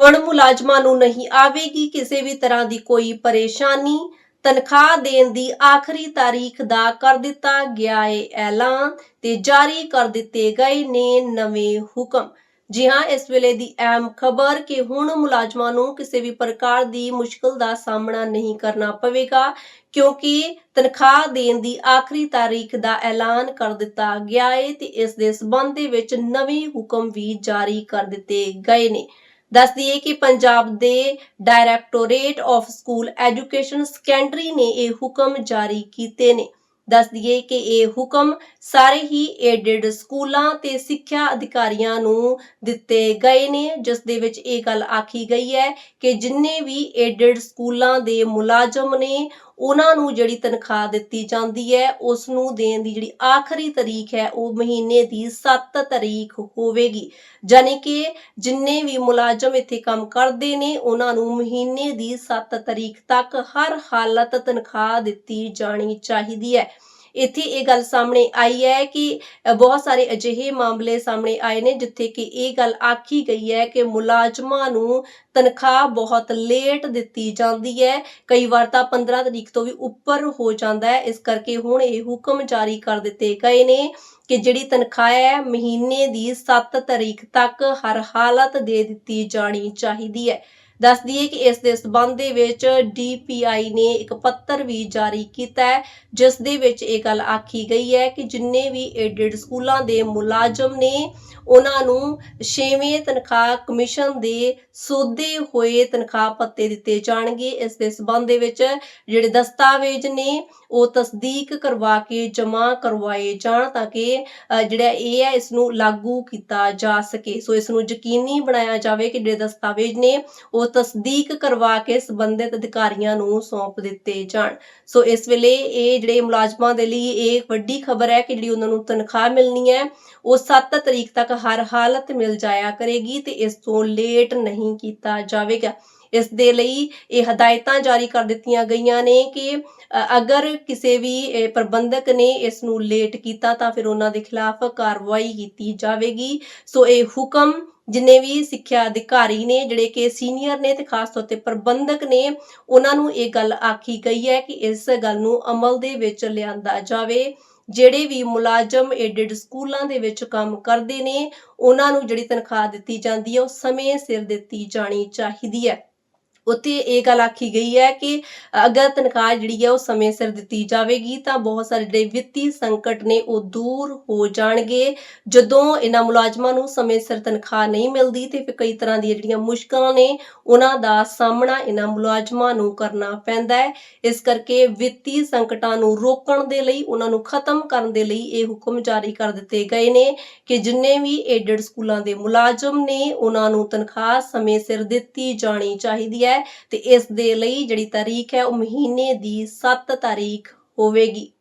ਹੁਣ ਮੁਲਾਜ਼ਮਾਂ ਨੂੰ ਨਹੀਂ ਆਵੇਗੀ ਕਿਸੇ ਵੀ ਤਰ੍ਹਾਂ ਦੀ ਕੋਈ ਪਰੇਸ਼ਾਨੀ। ਤਨਖਾਹ ਦੇਣ ਦੀ ਆਖਰੀ ਤਾਰੀਖ ਦਾ ਕਰ ਦਿੱਤਾ ਗਿਆ ਹੈ ਐਲਾਨ ਤੇ ਜਾਰੀ ਕਰ ਦਿੱਤੇ ਗਏ ਨੇ ਨਵੇਂ ਹੁਕਮ। ਜੀ ਹਾਂ, ਇਸ ਵੇਲੇ ਦੀ ਅਹਿਮ ਖਬਰ ਕਿ ਹੁਣ ਮੁਲਾਜ਼ਮਾਂ ਨੂੰ ਕਿਸੇ ਵੀ ਪ੍ਰਕਾਰ ਦੀ ਮੁਸ਼ਕਲ ਦਾ ਸਾਹਮਣਾ ਨਹੀਂ ਕਰਨਾ ਪਵੇਗਾ, ਕਿਉਂਕਿ ਤਨਖਾਹ ਦੇਣ ਦੀ ਆਖਰੀ ਤਾਰੀਖ ਦਾ ਐਲਾਨ ਕਰ ਦਿੱਤਾ ਗਿਆ ਹੈ ਤੇ ਇਸ ਦੇ ਸਬੰਧ ਦੇ ਵਿੱਚ ਨਵੇਂ ਹੁਕਮ ਵੀ ਜਾਰੀ ਕਰ ਦਿੱਤੇ ਗਏ ਨੇ। ਦੱਸ ਦਈਏ ਕਿ ਪੰਜਾਬ ਦੇ directorate of school education secondary ਨੇ ਇਹ ਹੁਕਮ ਜਾਰੀ ਕੀਤੇ ਨੇ। ਦੱਸ ਦਈਏ ਕਿ ਇਹ ਹੁਕਮ ਸਾਰੇ ਹੀ ਏਡਡ ਸਕੂਲਾਂ ਤੇ ਸਿੱਖਿਆ ਅਧਿਕਾਰੀਆਂ ਨੂੰ ਦਿੱਤੇ ਗਏ ਨੇ, ਜਿਸ ਦੇ ਵਿੱਚ ਇਹ ਗੱਲ ਆਖੀ ਗਈ ਹੈ ਕਿ ਜਿੰਨੇ ਵੀ ਏਡਡ ਸਕੂਲਾਂ ਦੇ ਮੁਲਾਜ਼ਮ ਨੇ ਉਹਨਾਂ ਨੂੰ ਜਿਹੜੀ ਤਨਖਾਹ ਦਿੱਤੀ ਜਾਂਦੀ ਹੈ ਉਸ ਨੂੰ ਦੇਣ ਦੀ ਜਿਹੜੀ ਆਖਰੀ ਤਰੀਕ ਹੈ, ਉਹ ਮਹੀਨੇ ਦੀ 7 ਤਰੀਕ ਹੋਵੇਗੀ। ਜਾਨੀ ਕਿ ਜਿੰਨੇ ਵੀ ਮੁਲਾਜ਼ਮ ਇੱਥੇ ਕੰਮ ਕਰਦੇ ਨੇ, ਉਹਨਾਂ ਨੂੰ ਮਹੀਨੇ ਦੀ 7 ਤਰੀਕ ਤੱਕ ਹਰ ਹਾਲਤ ਤਨਖਾਹ ਦਿੱਤੀ ਜਾਣੀ ਚਾਹੀਦੀ ਹੈ। ਇੱਥੇ ਇਹ ਗੱਲ ਸਾਹਮਣੇ ਆਈ ਹੈ ਕਿ ਬਹੁਤ ਸਾਰੇ ਅਜਿਹੇ ਮਾਮਲੇ ਸਾਹਮਣੇ ਆਏ ਨੇ ਜਿੱਥੇ ਕਿ ਇਹ ਗੱਲ ਆਖੀ ਗਈ ਹੈ ਕਿ ਮੁਲਾਜ਼ਮਾਂ ਨੂੰ ਤਨਖਾਹ ਬਹੁਤ ਲੇਟ ਦਿੱਤੀ ਜਾਂਦੀ ਹੈ। ਕਈ ਵਾਰ ਤਾਂ 15 ਤਰੀਕ ਤੋਂ ਵੀ ਉੱਪਰ ਹੋ ਜਾਂਦਾ ਹੈ। ਇਸ ਕਰਕੇ ਹੁਣ ਇਹ ਹੁਕਮ ਜਾਰੀ ਕਰ ਦਿੱਤੇ ਗਏ ਨੇ ਕਿ ਜਿਹੜੀ ਤਨਖਾਹ ਹੈ, ਮਹੀਨੇ ਦੀ 7 ਤਰੀਕ ਤੱਕ ਹਰ ਹਾਲਤ ਦੇ ਦਿੱਤੀ ਜਾਣੀ ਚਾਹੀਦੀ ਹੈ। ਦੱਸ ਦਈਏ ਕਿ ਇਸ ਦੇ ਸਬੰਧ ਦੇ ਵਿੱਚ ਡੀਪੀਆਈ ਨੇ ਇੱਕ ਪੱਤਰ ਵੀ ਜਾਰੀ ਕੀਤਾ ਹੈ, ਜਿਸ ਦੇ ਵਿੱਚ ਇਹ ਗੱਲ ਆਖੀ ਗਈ ਹੈ ਕਿ ਜਿੰਨੇ ਵੀ ਏਡਡ ਸਕੂਲਾਂ ਦੇ ਮੁਲਾਜ਼ਮ ਨੇ, ਉਹਨਾਂ ਨੂੰ 6ਵੇਂ ਤਨਖਾਹ ਕਮਿਸ਼ਨ ਦੇ ਸੋਧੇ ਹੋਏ ਤਨਖਾਹ ਪੱਤੇ ਦਿੱਤੇ ਜਾਣਗੇ। ਇਸ ਦੇ ਸਬੰਧ ਦੇ ਵਿੱਚ ਜਿਹੜੇ ਦਸਤਾਵੇਜ਼ ਨੇ, ਉਹ ਤਸਦੀਕ ਕਰਵਾ ਕੇ ਜਮ੍ਹਾਂ ਕਰਵਾਏ ਜਾਣ ਤਾਂ ਕਿ ਜਿਹੜਾ ਇਹ ਹੈ ਇਸ ਨੂੰ ਲਾਗੂ ਕੀਤਾ ਜਾ ਸਕੇ। ਸੋ ਇਸ ਨੂੰ ਯਕੀਨੀ ਬਣਾਇਆ ਜਾਵੇ ਕਿ ਜਿਹੜੇ ਦਸਤਾਵੇਜ਼ ਨੇ, ਉਹ ਤਸਦੀਕ ਕਰਵਾ ਕੇ ਸੰਬੰਧਿਤ ਅਧਿਕਾਰੀਆਂ ਨੂੰ ਸੌਂਪ ਦਿੱਤੇ ਜਾਣ। ਸੋ ਇਸ ਵੇਲੇ ਇਹ ਜਿਹੜੇ ਮੁਲਾਜ਼ਮਾਂ ਦੇ ਲਈ ਇਹ ਵੱਡੀ ਖਬਰ ਹੈ ਕਿ ਜਿਹੜੀ ਉਹਨਾਂ ਨੂੰ ਤਨਖਾਹ ਮਿਲਣੀ ਹੈ, ਉਹ 7 ਤਰੀਕ ਤੱਕ ਹਰ ਹਾਲਤ ਮਿਲ ਜਾਇਆ ਕਰੇਗੀ ਤੇ ਇਸ ਤੋਂ ਲੇਟ ਨਹੀਂ ਕੀਤਾ ਜਾਵੇਗਾ। ਇਸ ਦੇ ਲਈ ਇਹ ਹਦਾਇਤਾਂ ਜਾਰੀ ਕਰ ਦਿੱਤੀਆਂ ਗਈਆਂ ਨੇ ਕਿ ਅਗਰ ਕਿਸੇ ਵੀ ਪ੍ਰਬੰਧਕ ਨੇ ਇਸ ਨੂੰ ਲੇਟ ਕੀਤਾ ਤਾਂ ਫਿਰ ਉਹਨਾਂ ਦੇ ਖਿਲਾਫ ਕਾਰਵਾਈ ਕੀਤੀ ਜਾਵੇਗੀ। ਸੋ ਇਹ ਹੁਕਮ ਜਿੰਨੇ ਵੀ ਸਿੱਖਿਆ ਅਧਿਕਾਰੀ ਨੇ, ਜਿਹੜੇ ਕਿ ਸੀਨੀਅਰ ਨੇ ਤੇ ਖਾਸ ਤੌਰ ਤੇ ਪ੍ਰਬੰਧਕ ਨੇ, ਉਹਨਾਂ ਨੂੰ ਇਹ ਗੱਲ ਆਖੀ ਗਈ ਹੈ ਕਿ ਇਸ ਗੱਲ ਨੂੰ ਅਮਲ ਦੇ ਵਿੱਚ ਲਿਆਂਦਾ ਜਾਵੇ। ਜਿਹੜੇ ਵੀ ਮੁਲਾਜ਼ਮ ਏਡਡ ਸਕੂਲਾਂ ਦੇ ਵਿੱਚ ਕੰਮ ਕਰਦੇ ਨੇ, ਉਹਨਾਂ ਨੂੰ ਜਿਹੜੀ ਤਨਖਾਹ ਦਿੱਤੀ ਜਾਂਦੀ ਹੈ, ਉਹ ਸਮੇਂ ਸਿਰ ਦਿੱਤੀ ਜਾਣੀ ਚਾਹੀਦੀ ਹੈ। ਉੱਥੇ ਇਹ ਗੱਲ ਆਖੀ ਗਈ ਹੈ ਕਿ ਅਗਰ ਤਨਖਾਹ ਜਿਹੜੀ ਹੈ ਉਹ ਸਮੇਂ ਸਿਰ ਦਿੱਤੀ ਜਾਵੇਗੀ, ਤਾਂ ਬਹੁਤ ਸਾਰੇ ਜਿਹੜੇ ਵਿੱਤੀ ਸੰਕਟ ਨੇ ਉਹ ਦੂਰ ਹੋ ਜਾਣਗੇ। ਜਦੋਂ ਇਹਨਾਂ ਮੁਲਾਜ਼ਮਾਂ ਨੂੰ ਸਮੇਂ ਸਿਰ ਤਨਖਾਹ ਨਹੀਂ ਮਿਲਦੀ, ਤੇ ਫਿਰ ਕਈ ਤਰ੍ਹਾਂ ਦੀਆਂ ਜਿਹੜੀਆਂ ਮੁਸ਼ਕਲਾਂ ਨੇ, ਉਹਨਾਂ ਦਾ ਸਾਹਮਣਾ ਇਹਨਾਂ ਮੁਲਾਜ਼ਮਾਂ ਨੂੰ ਕਰਨਾ ਪੈਂਦਾ ਹੈ। ਇਸ ਕਰਕੇ ਵਿੱਤੀ ਸੰਕਟਾਂ ਨੂੰ ਰੋਕਣ ਦੇ ਲਈ, ਉਹਨਾਂ ਨੂੰ ਖਤਮ ਕਰਨ ਦੇ ਲਈ ਇਹ ਹੁਕਮ ਜਾਰੀ ਕਰ ਦਿੱਤੇ ਗਏ ਨੇ ਕਿ ਜਿੰਨੇ ਵੀ ਏਡਡ ਸਕੂਲਾਂ ਦੇ ਮੁਲਾਜ਼ਮ ਨੇ, ਉਹਨਾਂ ਨੂੰ ਤਨਖਾਹ ਸਮੇਂ ਸਿਰ ਦਿੱਤੀ ਜਾਣੀ ਚਾਹੀਦੀ ਹੈ। ਹੈ ਤੇ ਇਸ ਦੇ ਲਈ ਜਿਹੜੀ ਤਾਰੀਖ ਹੈ ਉਹ ਮਹੀਨੇ ਦੀ 7 ਤਾਰੀਖ ਹੋਵੇਗੀ।